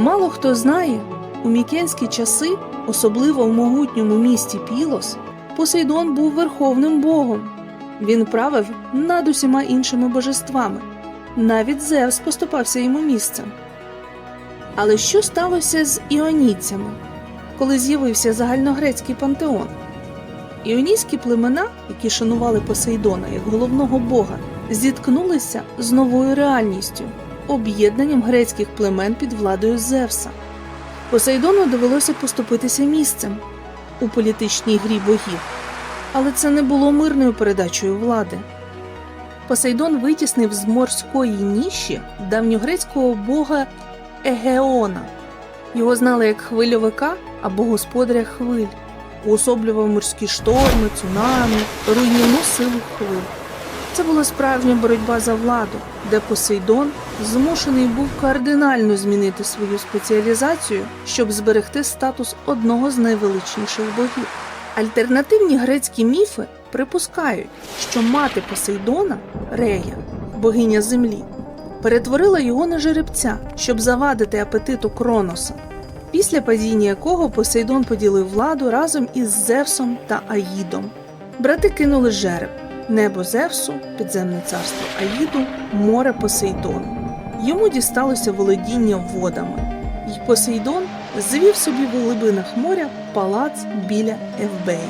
Мало хто знає, у мікенські часи, особливо в могутньому місті Пілос, Посейдон був верховним богом. Він правив над усіма іншими божествами. Навіть Зевс поступався йому місцем. Але що сталося з іонійцями, коли з'явився загальногрецький пантеон? Іонійські племена, які шанували Посейдона як головного бога, зіткнулися з новою реальністю об'єднанням грецьких племен під владою Зевса. Посейдону довелося поступитися місцем у політичній грі богів, але це не було мирною передачею влади. Посейдон витіснив з морської ніші давньогрецького бога Егеона. Його знали як хвильовика або господаря хвиль, уособлював морські шторми, цунамі, руйнівну силу хвиль. Це була справжня боротьба за владу, де Посейдон змушений був кардинально змінити свою спеціалізацію, щоб зберегти статус одного з найвеличніших богів. Альтернативні грецькі міфи припускають, що мати Посейдона, Рея, богиня землі, перетворила його на жеребця, щоб завадити апетиту Кроноса, після падіння якого Посейдон поділив владу разом із Зевсом та Аїдом. Брати кинули жереб, небо Зевсу, підземне царство Аїду, море Посейдону. Йому дісталося володіння водами, й Посейдон звів собі в глибинах моря палац біля Евбеї.